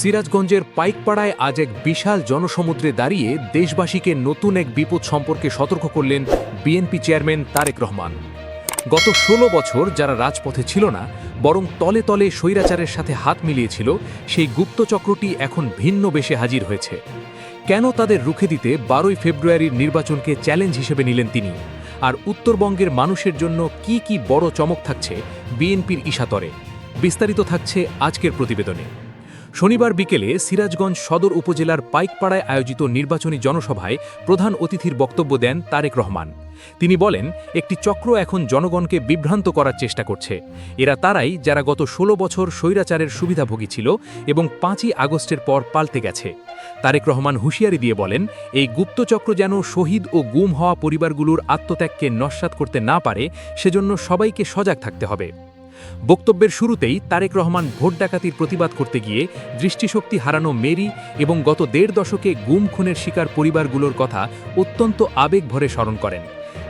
সিরাজগঞ্জের পাইকপাড়ায় আজ এক বিশাল জনসমুদ্রে দাঁড়িয়ে দেশবাসীকে নতুন এক বিপদ সম্পর্কে সতর্ক করলেন বিএনপি চেয়ারম্যান তারেক রহমান। গত ১৬ বছর যারা রাজপথে ছিল না, বরং তলে তলে স্বৈরাচারের সাথে হাত মিলিয়েছিল, সেই গুপ্তচক্রটি এখন ভিন্ন বেশে হাজির হয়েছে। কেন তাদের রুখে দিতে বারোই ফেব্রুয়ারির নির্বাচনকে চ্যালেঞ্জ হিসেবে নিলেন তিনি? আর উত্তরবঙ্গের মানুষের জন্য কি কি বড় চমক থাকছে বিএনপির ইশাতরে? বিস্তারিত থাকছে আজকের প্রতিবেদনে। শনিবার বিকেলে সিরাজগঞ্জ সদর উপজেলার পাইকপাড়ায় আয়োজিত নির্বাচনী জনসভায় প্রধান অতিথির বক্তব্য দেন তারেক রহমান। তিনি বলেন, একটি চক্র এখন জনগণকে বিভ্রান্ত করার চেষ্টা করছে। এরা তারাই যারা গত ১৬ বছর স্বৈরাচারের সুবিধাভোগী ছিল এবং পাঁচই আগস্টের পর পাল্টে গেছে। তারেক রহমান হুঁশিয়ারি দিয়ে বলেন, এই গুপ্তচক্র যেন শহীদ ও গুম হওয়া পরিবারগুলোর আত্মত্যাগকে নস্বাত করতে না পারে, সেজন্য সবাইকে সজাগ থাকতে হবে। বক্তব্যের শুরুতেই তারেক রহমান ভোট ডাকাতির প্রতিবাদ করতে গিয়ে দৃষ্টিশক্তি হারানো মেরি এবং গত দেড় দশকে গুম খুনের শিকার পরিবারগুলোর কথা অত্যন্ত আবেগ ভরে স্মরণ করেন।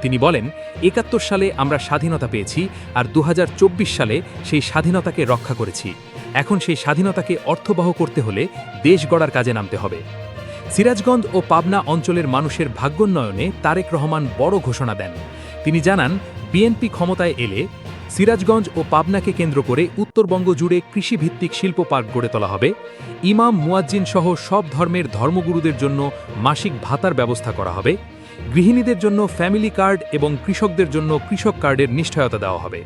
তিনি বলেন, একাত্তর সালে আমরা স্বাধীনতা পেয়েছি আর দু হাজার চব্বিশ সালে সেই স্বাধীনতাকে রক্ষা করেছি। এখন সেই স্বাধীনতাকে অর্থবহ করতে হলে দেশ গড়ার কাজে নামতে হবে। সিরাজগঞ্জ ও পাবনা অঞ্চলের মানুষের ভাগ্যোন্নয়নে তারেক রহমান বড় ঘোষণা দেন। তিনি জানান, বিএনপি ক্ষমতায় এলে সিরাজগঞ্জ ও পাবনাকে কেন্দ্র করে উত্তরবঙ্গ জুড়ে কৃষিভিত্তিক শিল্প পার্ক গড়ে তোলা হবে। ইমাম, মুয়াজ্জিন সহ সব ধর্মের ধর্মগুরুদের জন্য মাসিক ভাতার ব্যবস্থা করা হবে। গৃহিণীদের জন্য ফ্যামিলি কার্ড এবং কৃষকদের জন্য কৃষক কার্ডের নিশ্চয়তা দেওয়া হবে।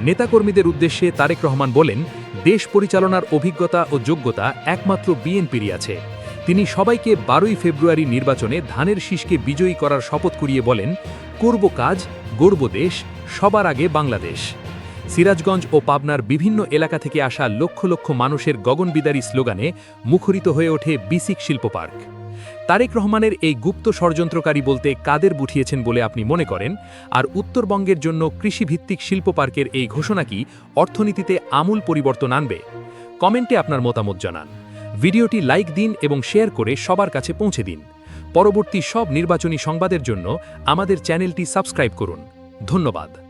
নেতাকর্মীদের উদ্দেশ্যে তারেক রহমান বলেন, দেশ পরিচালনার অভিজ্ঞতা ও যোগ্যতা একমাত্র বিএনপিরই আছে। তিনি সবাইকে বারোই ফেব্রুয়ারি নির্বাচনে ধানের শীষকে বিজয়ী করার শপথ করিয়ে বলেন, করব কাজ গর্ব দেশ সবার আগে বাংলাদেশ। সিরাজগঞ্জ ও পাবনার বিভিন্ন এলাকা থেকে আসা লক্ষ লক্ষ মানুষের গগনবিদারী স্লোগানে মুখরিত হয়ে ওঠে বিসিক শিল্প পার্ক। তারেক রহমানের এই গুপ্ত ষড়যন্ত্রকারী বলতে কাদের বুঠিয়েছেন বলে আপনি মনে করেন? আর উত্তরবঙ্গের জন্য কৃষিভিত্তিক শিল্প পার্কের এই ঘোষণা কি অর্থনীতিতে আমূল পরিবর্তন আনবে? কমেন্টে আপনার মতামত জানান। ভিডিওটি লাইক দিন এবং শেয়ার করে সবার কাছে পৌঁছে দিন। পরবর্তী সব নির্বাচনী সংবাদের জন্য আমাদের চ্যানেলটি সাবস্ক্রাইব করুন। ধন্যবাদ।